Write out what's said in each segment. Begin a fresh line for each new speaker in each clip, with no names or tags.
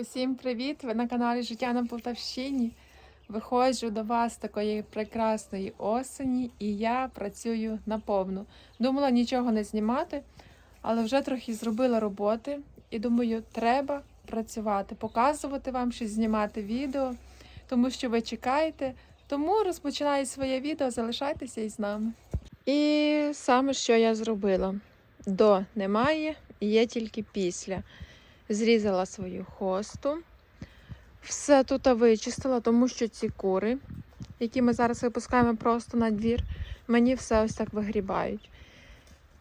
Усім привіт! Ви на каналі Життя на Полтавщині. Виходжу до вас такої прекрасної осені, і я працюю наповну. Думала нічого не знімати, але вже трохи зробила роботи. І думаю, треба працювати, показувати вам щось знімати відео, тому що ви чекаєте. Тому розпочинаю своє відео, залишайтеся із нами. І саме що я зробила: до немає, є тільки після зрізала свою хосту. Все тут вичистила, тому що ці кури, які ми зараз випускаємо просто на двір, мені все ось так вигрібають.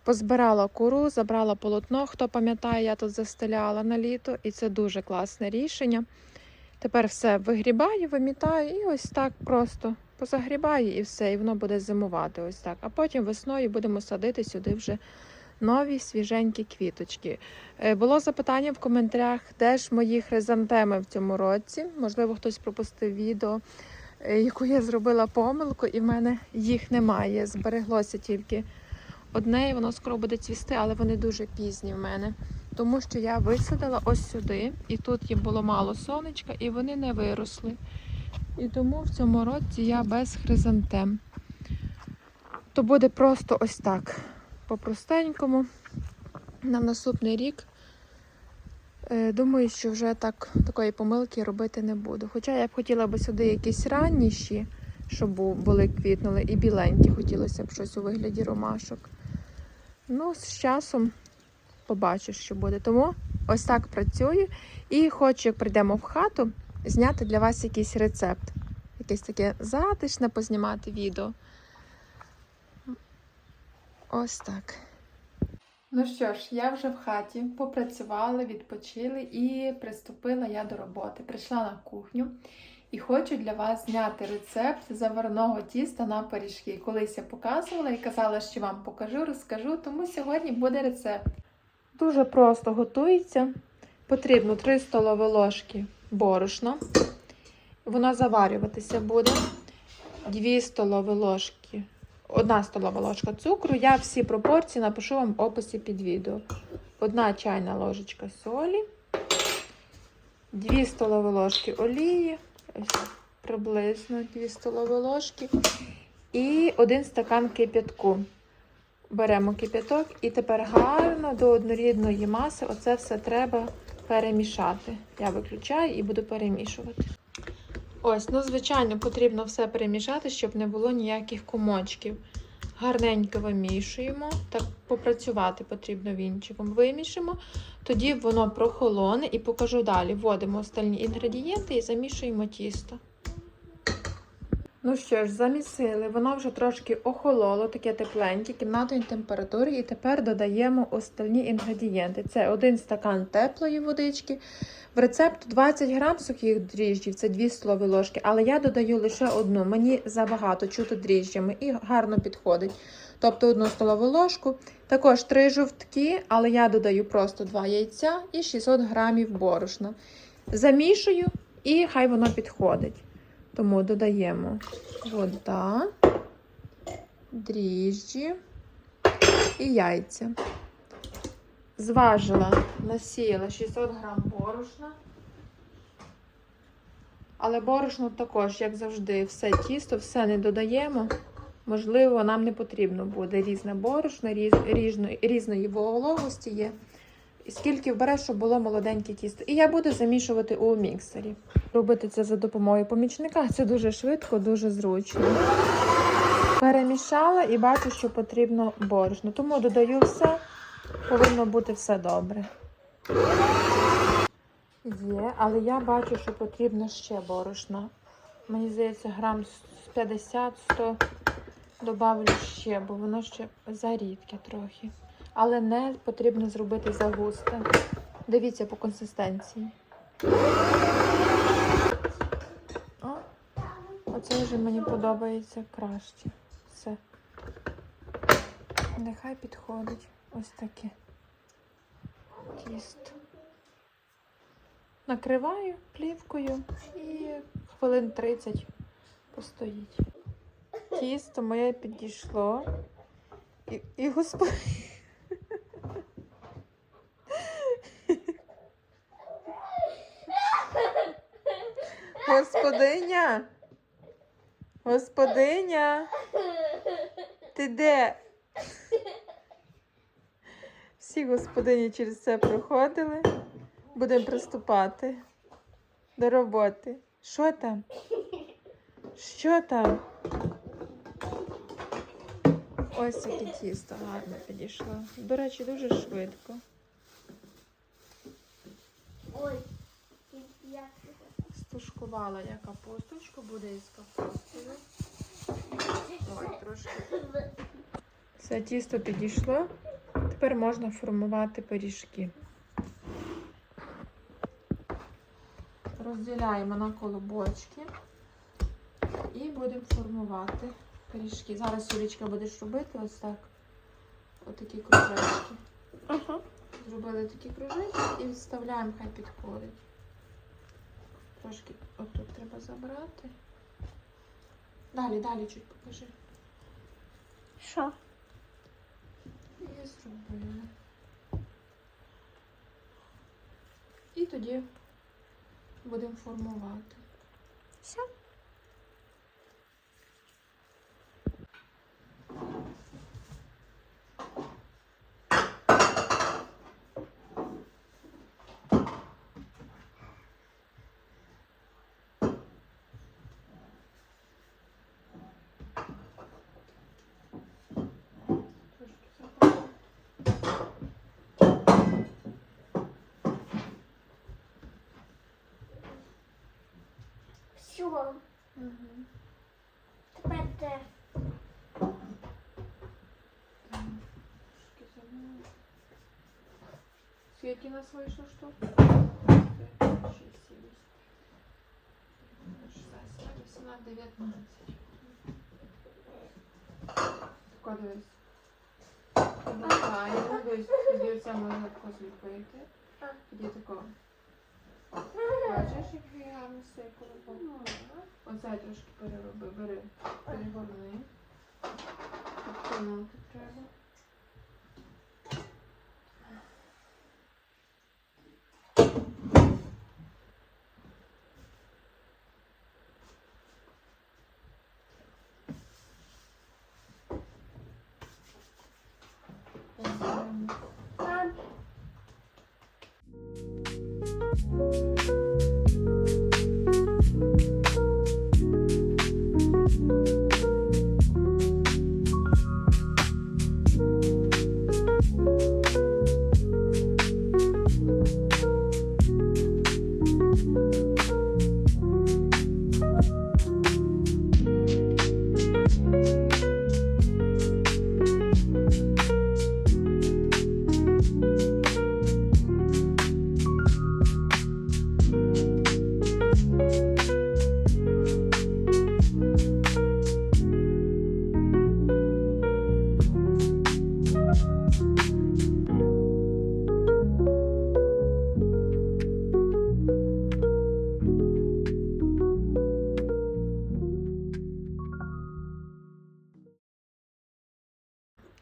Позбирала куру, забрала полотно. Хто пам'ятає, я тут застеляла на літо, і це дуже класне рішення. Тепер все вигрібаю, вимітаю і ось так просто позагрібаю і все, і воно буде зимувати. ось так. А потім весною будемо садити сюди вже нові свіженькі квіточки. Е, Було запитання в коментарях, де ж мої хризантеми в цьому році. Можливо, хтось пропустив відео, е, яку я зробила помилку, і в мене їх немає. Збереглося тільки одне, і воно скоро буде цвісти, але вони дуже пізні в мене. Тому що я висадила ось сюди, і тут їм було мало сонечка, і вони не виросли. І тому в цьому році я без хризантем. То буде просто ось так по-простенькому. На наступний рік е, думаю, що вже так, такої помилки робити не буду. Хоча я б хотіла б сюди якісь ранніші, щоб були квітнули, і біленькі хотілося б щось у вигляді ромашок. Ну, з часом побачу, що буде. Тому ось так працюю. І хочу, як прийдемо в хату, зняти для вас якийсь рецепт. Якесь таке затишне познімати відео. Ось так. Ну що ж, я вже в хаті попрацювала, відпочили і приступила я до роботи. Прийшла на кухню і хочу для вас зняти рецепт заварного тіста на пиріжки. Колись я показувала і казала, що вам покажу, розкажу, тому сьогодні буде рецепт. Дуже просто готується. Потрібно 3 столові ложки борошна. Воно заварюватися буде. 2 столові ложки 1 столова ложка цукру. Я всі пропорції напишу вам в описі під відео. 1 чайна ложечка солі, 2 столові ложки олії, приблизно 2 столові ложки. І 1 стакан кип'ятку. Беремо кип'яток і тепер гарно до однорідної маси оце все треба перемішати. Я виключаю і буду перемішувати. Ось, ну, звичайно, потрібно все перемішати, щоб не було ніяких комочків. Гарненько вимішуємо. Так попрацювати потрібно вінчиком. Вимішимо, тоді воно прохолоне і покажу далі. Вводимо остальні інгредієнти і замішуємо тісто. Ну що ж, замісили, воно вже трошки охололо, таке тепленьке, кімнатної температури. І тепер додаємо остальні інгредієнти. Це один стакан теплої водички. В рецепту 20 грам сухих дріжджів, це 2 столові ложки, але я додаю лише одну. Мені забагато чути дріжджами і гарно підходить. Тобто одну столову ложку. Також 3 жовтки, але я додаю просто 2 яйця і 600 грамів борошна. Замішую і хай воно підходить. Тому додаємо вода, дріжджі і яйця. Зважила, насіяла 600 грам борошна. Але борошно також, як завжди, все тісто, все не додаємо. Можливо, нам не потрібно буде різне борошно, різ, різної, різної вологості є. Скільки вбереш, щоб було молоденьке тісто. І я буду замішувати у міксері. Робити це за допомогою помічника. Це дуже швидко, дуже зручно. Перемішала і бачу, що потрібно борошно. Тому додаю все, повинно бути все добре. Є, але я бачу, що потрібно ще борошна. Мені здається, грам з 50-100 добавлю ще, бо воно ще зарідке трохи. Але не потрібно зробити загусте. Дивіться по консистенції. О, оце вже мені подобається краще. Все. Нехай підходить ось таке тісто. Накриваю плівкою і хвилин 30 постоїть. Тісто моє підійшло. І, і господи. Господиня. Господиня. Ти де? Всі господині через це проходили. Будемо приступати до роботи. Що там? Що там? Ось яке тісто гарно підійшло. До речі, дуже швидко.
Ой,
Стушкувала я капусточку, буде із капустою. Ой, трошки. Все тісто підійшло. Тепер можна формувати пиріжки. Розділяємо на колобочки і будемо формувати пиріжки. Зараз Юлічка будеш робити ось так. Отакі кружечки.
Ага.
Зробили такі кружечки і вставляємо, хай підходить. Трошки отут треба забрати. Далі, далі чуть покажи.
Що?
І зробили. І тоді будемо формувати.
Все?
Трошки забрали.
Все.
Мгм.
Тепер те.
Трошки. Скільки нас вийшло штук? 19. Тако дивись. Тоді оце можна тако зліпити.
А.
Тоді тако. Бачиш, який гарний цей колобок? Оце трошки перероби, бери, перегорни. Підтягнути треба.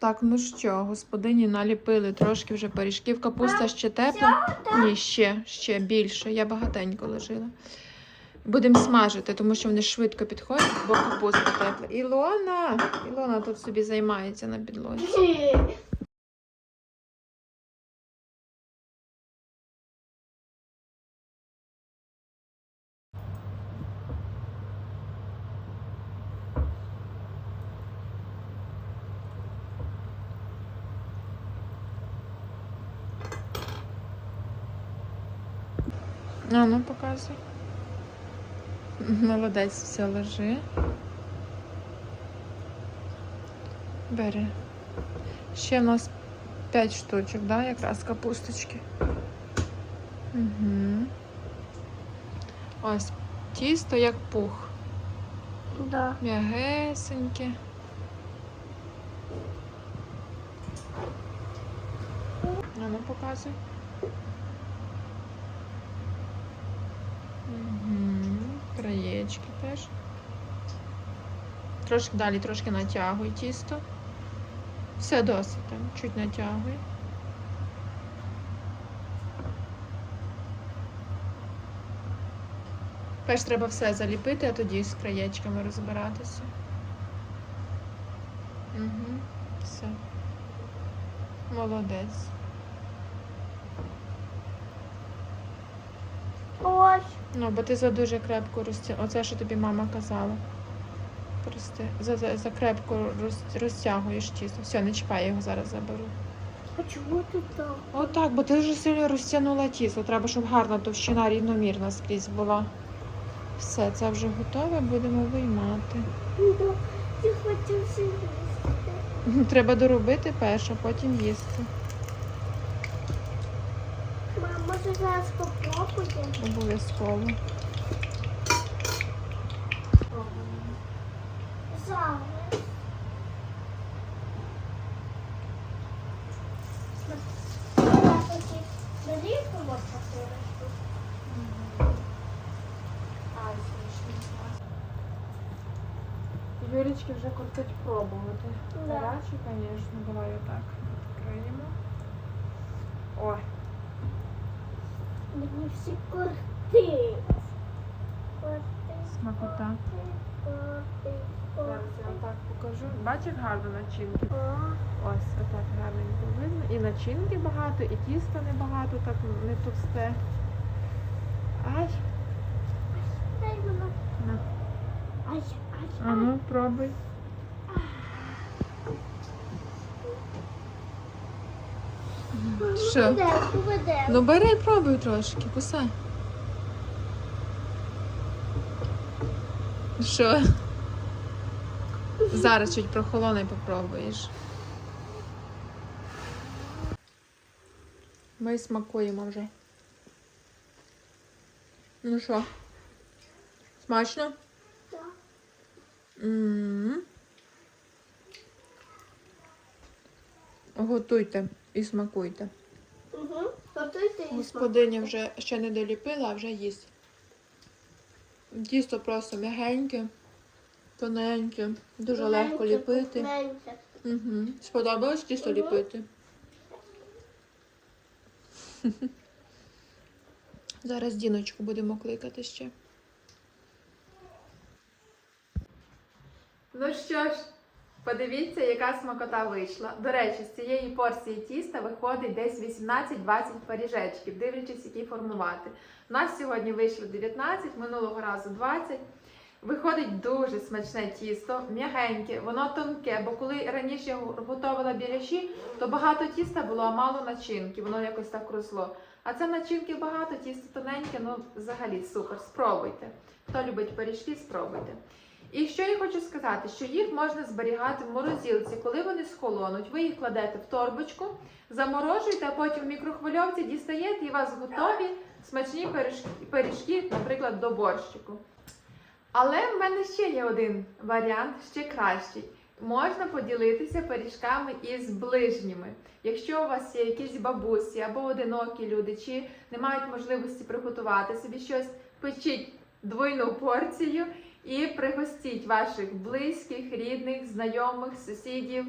Так, ну що, господині наліпили трошки вже пиріжків. Капуста ще тепла? Ні, ще, ще більше. Я багатенько ложила. Будемо смажити, тому що вони швидко підходять, бо капуста тепла. Ілона! Ілона тут собі займається на підлозі. Ну. Молодець, все ложи. Бери. Ще в нас 5 штучок, да, якраз капусточки. Угу. Ось тісто як пух.
Да.
М'ягесеньке. А ну показуй. Угу. Краєчки теж. Трошки далі, трошки натягуй тісто. Все досить там, чуть натягуй. Перш треба все заліпити, а тоді з краєчками розбиратися. Угу. Все. Молодець.
Ось.
Ну, бо ти за дуже крепко розтя... Оце, що тобі мама казала. Прости. За, за, за крепко роз... розтягуєш тісто. Все, не чіпай, я його зараз заберу.
А чому ти там?
Отак, бо ти вже сильно розтягнула тісто. Треба, щоб гарна товщина рівномірна скрізь була. Все, це вже готове, будемо виймати.
Ну, я хочу сидіти.
Треба доробити перше, потім їсти.
зараз попробуємо?
Обов'язково.
Зараз. Бери помочь Ай, смішно.
Юлічки вже кортить пробувати.
Да.
Гарячі, звісно, давай отак відкриємо. Ой,
Мені всі кортить.
Смакота. Зараз я отак покажу. Бачиш гарно начинки? Ось, отак гарненько видно. І начинки багато, і тіста небагато, так не товсте. Ай,
дай воно.
на.
Ай, ай,
А ну, пробуй. Що?
Поведе.
Ну бери і пробуй трошки, кусай. Що? Зараз чуть прохолоне і попробуєш. Ми смакуємо вже. Ну що? Смачно?
Так.
м Готуйте і смакуйте. Господиня вже ще не доліпила, а вже їсть. Тісто просто м'ягеньке, тоненьке, дуже легко ліпити. Угу. Сподобалось тісто ліпити? Зараз Діночку будемо кликати ще. Ну що ж, подивіться, яка смакота вийшла. До речі, з цієї порції тіста виходить десь 18-20 пиріжечків, дивлячись, які формувати. У нас сьогодні вийшло 19, минулого разу 20. Виходить дуже смачне тісто, м'ягеньке, воно тонке, бо коли раніше я готувала біляші, то багато тіста було, а мало начинки, воно якось так росло. А це начинки багато, тісто тоненьке, ну взагалі супер. Спробуйте. Хто любить пиріжки, спробуйте. І що я хочу сказати, що їх можна зберігати в морозилці, коли вони схолонуть. Ви їх кладете в торбочку, заморожуєте, а потім в мікрохвильовці дістаєте і у вас готові смачні пиріжки, пиріжки, наприклад, до борщику. Але в мене ще є один варіант, ще кращий. Можна поділитися пиріжками із ближніми. Якщо у вас є якісь бабусі або одинокі люди, чи не мають можливості приготувати собі щось, печіть двойну порцію і пригостіть ваших близьких, рідних, знайомих, сусідів,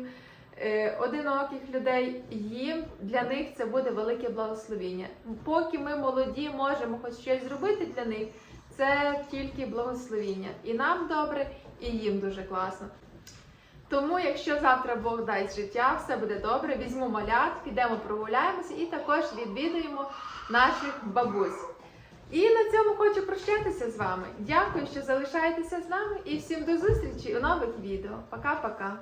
е, одиноких людей. Їм для них це буде велике благословіння. Поки ми молоді, можемо хоч щось зробити для них. Це тільки благословіння. І нам добре, і їм дуже класно. Тому, якщо завтра Бог дасть життя, все буде добре, візьму малят, підемо прогуляємося і також відвідаємо наших бабусь. І на цьому хочу прощатися з вами. Дякую, що залишаєтеся з нами, і всім до зустрічі у нових відео. Пока-пока.